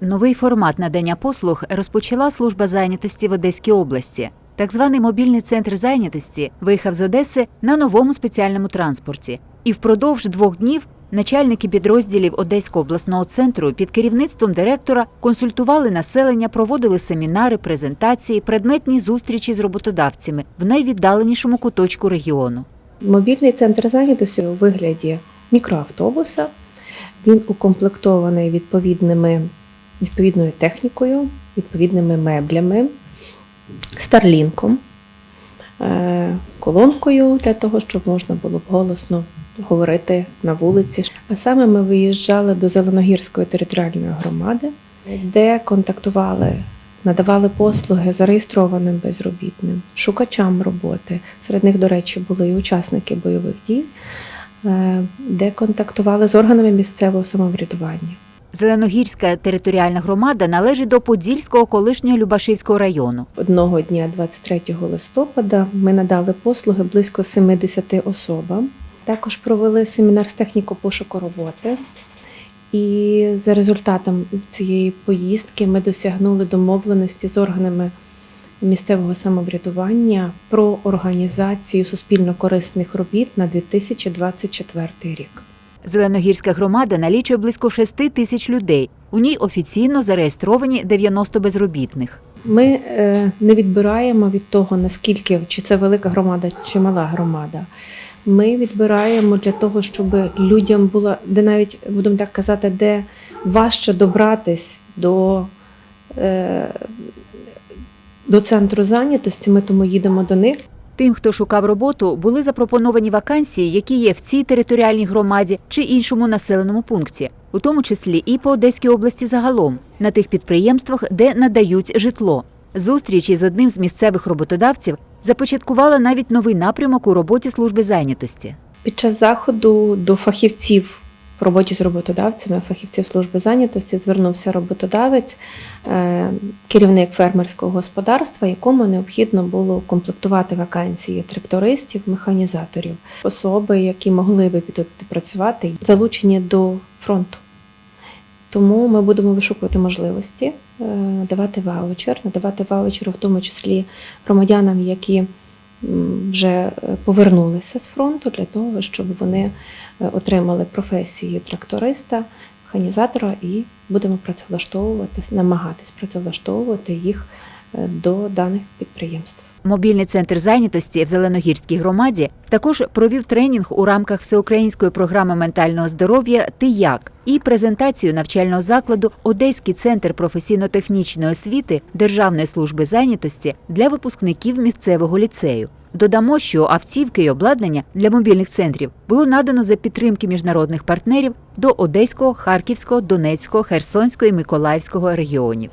Новий формат надання послуг розпочала служба зайнятості в Одеській області. Так званий мобільний центр зайнятості виїхав з Одеси на новому спеціальному транспорті. І впродовж двох днів начальники підрозділів Одеського обласного центру під керівництвом директора консультували населення, проводили семінари, презентації, предметні зустрічі з роботодавцями в найвіддаленішому куточку регіону. Мобільний центр зайнятості у вигляді мікроавтобуса. Він укомплектований відповідними, відповідною технікою, відповідними меблями, старлінком, е, колонкою для того, щоб можна було б голосно говорити на вулиці. А саме ми виїжджали до Зеленогірської територіальної громади, де контактували, надавали послуги зареєстрованим безробітним, шукачам роботи. Серед них, до речі, були і учасники бойових дій, е, де контактували з органами місцевого самоврядування. Зеленогірська територіальна громада належить до Подільського колишнього Любашівського району. Одного дня, 23 листопада, ми надали послуги близько 70 особам. Також провели семінар з техніко пошуку роботи. І за результатом цієї поїздки ми досягнули домовленості з органами місцевого самоврядування про організацію суспільно-корисних робіт на 2024 рік. Зеленогірська громада налічує близько 6 тисяч людей. У ній офіційно зареєстровані 90 безробітних. Ми е, не відбираємо від того, наскільки чи це велика громада, чи мала громада. Ми відбираємо для того, щоб людям було, де навіть будемо так казати, де важче добратись до, е, до центру зайнятості. Ми тому їдемо до них. Тим, хто шукав роботу, були запропоновані вакансії, які є в цій територіальній громаді чи іншому населеному пункті, у тому числі і по Одеській області загалом, на тих підприємствах, де надають житло. Зустрічі з одним з місцевих роботодавців започаткувала навіть новий напрямок у роботі служби зайнятості. Під час заходу до фахівців роботі з роботодавцями, фахівців служби зайнятості звернувся роботодавець, е, керівник фермерського господарства, якому необхідно було комплектувати вакансії трактористів, механізаторів, особи, які могли би піти працювати, залучені до фронту. Тому ми будемо вишукувати можливості, е, надавати ваучер, надавати ваучер, в тому числі громадянам, які вже е, повернулися з фронту, для того, щоб вони е, отримали професію тракториста, механізатора, і будемо працевлаштовувати, намагатись працевлаштовувати їх до даних підприємств. Мобільний центр зайнятості в Зеленогірській громаді також провів тренінг у рамках всеукраїнської програми ментального здоров'я Ти як і презентацію навчального закладу Одеський центр професійно-технічної освіти Державної служби зайнятості для випускників місцевого ліцею. Додамо, що автівки і обладнання для мобільних центрів було надано за підтримки міжнародних партнерів до Одеського, Харківського, Донецького, Херсонського і Миколаївського регіонів.